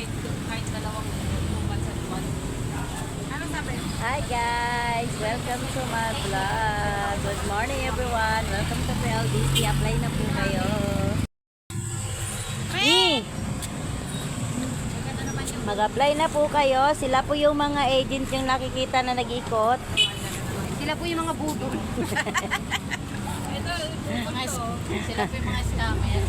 kahit, kahit dalawang buwan sa buwan. Ano sabi? Hi guys! Welcome to my vlog. Good morning everyone. Welcome to PLDC. Apply na po kayo. Mag-apply na po kayo. Sila po yung mga agents yung nakikita na nag-ikot. Sila po yung mga budol. Ito, mga, sila po yung mga scammer.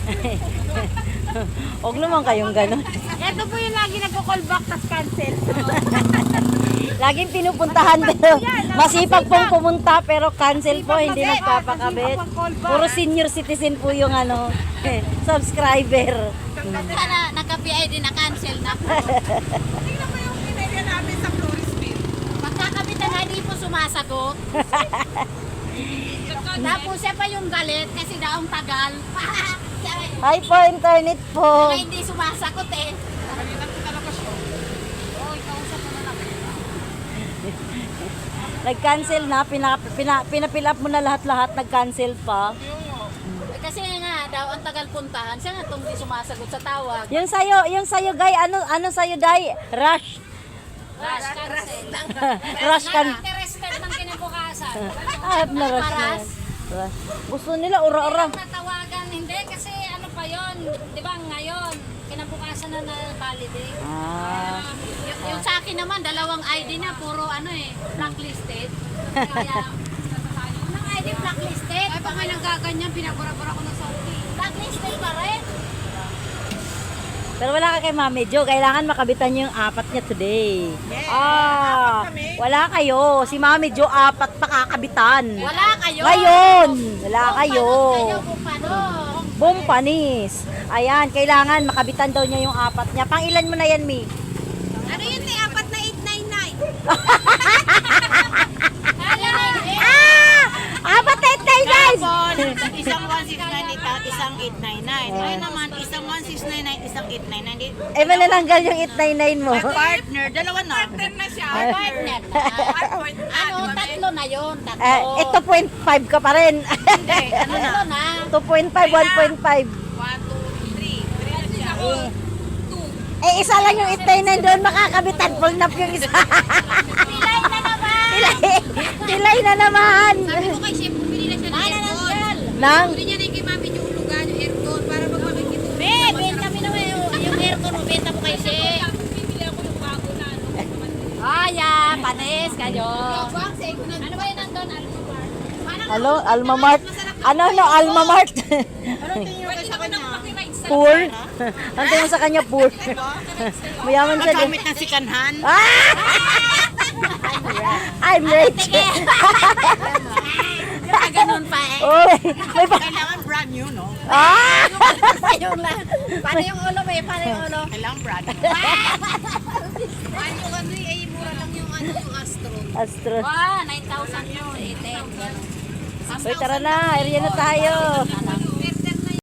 Huwag naman kayong ganun. Ito po lagi nagko-call back tas cancel. Laging pinupuntahan pero masipag pong pumunta pero cancel po, hindi nagpapakabit. Puro senior citizen po yung ano, subscriber. Sana nagka-PID na cancel na po. Tingnan mo yung pinaya namin sa Floresville. Pagkakabitan na hindi po sumasagot. Tapos siya pa yung galit kasi daong tagal. Hi po, internet po. Kaya hindi sumasagot eh. Kanina ko talaga siya. Oo, ikausap mo na lang. Nag-cancel na, pina, pina, pinapill up mo na lahat-lahat, nag-cancel pa. Eh, Kasi nga daw ang tagal puntahan, siya nga itong di sumasagot sa tawag. Yung sayo, yung sayo guy, ano ano sayo dai? Rush. Rush cancel. Rush kan. Interested ng kinabukasan. Ah, na rush na. Rush. Gusto nila ura-ura. Hindi natawagan, hindi kasi ano pa yon, di ba ngayon, na na validate. Ah, yung, yung sa akin naman, dalawang ID na, puro ano eh, blacklisted. Kaya, ng ID blacklisted. Ay, baka nang gaganyan, pinabura-bura ko ng Saudi. Blacklisted pa rin. pero wala ka kay Mami Jo, kailangan makabitan niyo yung apat niya today. Yes, Ah, apat kami. wala kayo. Si Mami Jo apat pakakabitan. Wala kayo. Ngayon, wala kayo. Kayo kung paano. Boom panis. Ayan, kailangan makabitan daw niya yung apat niya. Pang ilan mo na yan, Mi? Ano yun eh? Apat na 899. Kaya na, eh. Ah! Apat na guys! isang 169 ita, isang 899. Ngayon naman, isang 1699, isang 899. Eh, malalanggal yung 899 mo. Partner, dalawa na. Partner na siya. Partner. Ano, tatlo na yun. Tatlo. Eh, ito 0.5 ka pa rin. Hindi, ano na? Tatlo na. 2.5, 1.5. 1, 2, 3. 3 na siya. Eh, isa lang yung 899 doon, makakabitan. Full nap yung isa. Pilay na naman. Tilay, tilay na naman. Sabi ko kay Chef, bumili na siya ng Mana ng aircon. Nang, Bumili niya na yung kay Mami yung ulugan, yung aircon, para pag makikita. Be, benta mo naman yung, yung aircon mo. Benta mo kay She. Bibili ako yung bago na ano. Aya, panis kayo. Ano ba yun nandun? Hello, Alma Mart. Ano, no, Alma Mart. Ano tingin ko sa kanya? poor. Ang tingin mo sa kanya, poor. Mayaman siya. din. Gamit ng sikanhan. Ah! I'm rich. Eh. Oy, may pa. Kailangan brand new, no? Ah! yung lang. Paano yung ulo eh? Paano yung ulo? Kailangan brand new. Ano ano eh, ay mura lang yung ano yung Astro. Astro. Wow, 9,000 yun. 8,000. Uy, tara na. Area na tayo.